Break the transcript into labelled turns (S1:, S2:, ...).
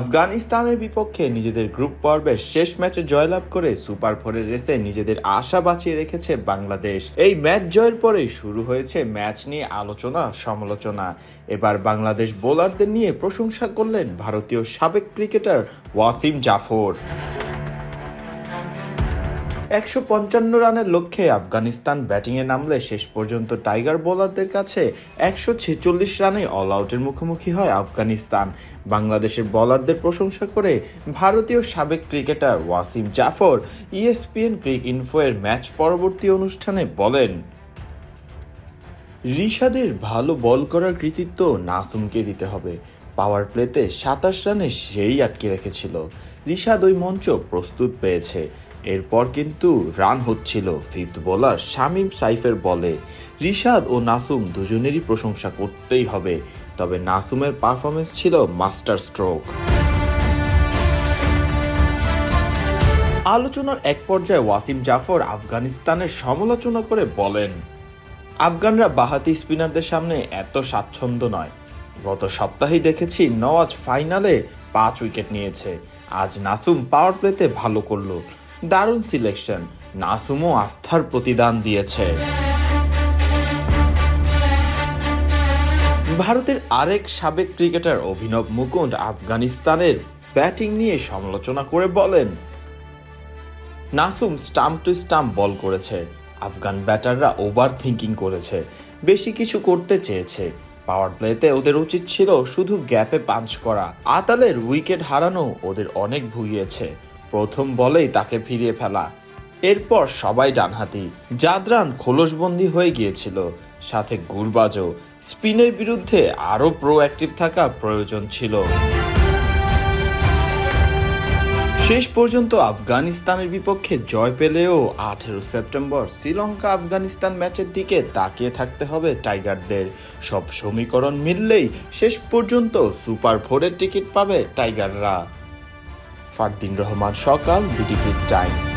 S1: আফগানিস্তানের বিপক্ষে নিজেদের গ্রুপ পর্বের শেষ ম্যাচে জয়লাভ করে সুপার ফোরের রেসে নিজেদের আশা বাঁচিয়ে রেখেছে বাংলাদেশ। এই ম্যাচ জয়ের পরেই শুরু হয়েছে ম্যাচ নিয়ে আলোচনা, সমালোচনা। এবার বাংলাদেশ বোলারদের নিয়ে প্রশংসা করলেন ভারতীয় সাবেক ক্রিকেটার ওয়াসিম জাফর। একশো পঞ্চান্ন রানের লক্ষ্যে আফগানিস্তান ব্যাটিংয়ে নামলে শেষ পর্যন্ত টাইগার বোলারদের কাছে একশো ছেচল্লিশ রানে অল আউটের মুখোমুখি হয় আফগানিস্তান। বাংলাদেশের বোলারদের প্রশংসা করে ভারতীয় সাবেক cricketer Wasim Jaffer ESPN cricinfo এর ম্যাচ পরবর্তী অনুষ্ঠানে বলেন, রিশাদের ভালো বল করার কৃতিত্ব নাসুমকে দিতে হবে। পাওয়ার প্লেতে সাতাশ রানে সেই আটকে রেখেছিল। রিশাদ ওই মঞ্চ প্রস্তুত পেয়েছে। এরপর কিন্তু রান হচ্ছিল ফিফথ বোলার শামিম সাইফের বলে। রিশাদ ও নাসুম দুজনেরই প্রশংসা করতেই হবে, তবে নাসুমের পারফরমেন্স ছিল মাস্টার স্ট্রোক আলোচনার এক পর্যায়ে ওয়াসিম জাফর আফগানিস্তানের সমালোচনা করে বলেন, আফগানরা বাহাতি স্পিনারদের সামনে এত স্বাচ্ছন্দ্য নয়। গত সপ্তাহেই দেখেছি নওয়াজ ফাইনালে পাঁচ উইকেট নিয়েছে। আজ নাসুম পাওয়ার প্লেতে ভালো করল। দারুণ সিলেকশন। নাসুমও আস্থার প্রতিদান দিয়েছে। ভারতের আরেক সাবেক ক্রিকেটার অভিনব মুকুন্দ আফগানিস্তানের ব্যাটিং নিয়ে সমালোচনা করে বলেন, Nasum stump to stump ball করেছে। আফগান ব্যাটাররা ওভার থিঙ্কিং করেছে। বেশি কিছু করতে চেয়েছে। পাওয়ার প্লেতে ওদের উচিত ছিল শুধু গ্যাপে পাঞ্চ করা। আতালের উইকেট হারানো ওদের অনেক ভুগিয়েছে। প্রথম বলেই তাকে ফিরিয়ে ফেলা। এরপর সবাই ডানহাতি। জাদরান খোলসবন্দি হয়ে গিয়েছিল। সাথে গুরবাজও স্পিনের বিরুদ্ধে আরও প্রোঅ্যাক্টিভ থাকা প্রয়োজন ছিল। শেষ পর্যন্ত আফগানিস্তানের বিপক্ষে জয় পেলেও আঠেরো সেপ্টেম্বর শ্রীলঙ্কা আফগানিস্তান ম্যাচের দিকে তাকিয়ে থাকতে হবে টাইগারদের। সব সমীকরণ মিললেই শেষ পর্যন্ত সুপার ফোরের টিকিট পাবে টাইগাররা। ফারদিন রহমান সকাল বিটিভির টাইম।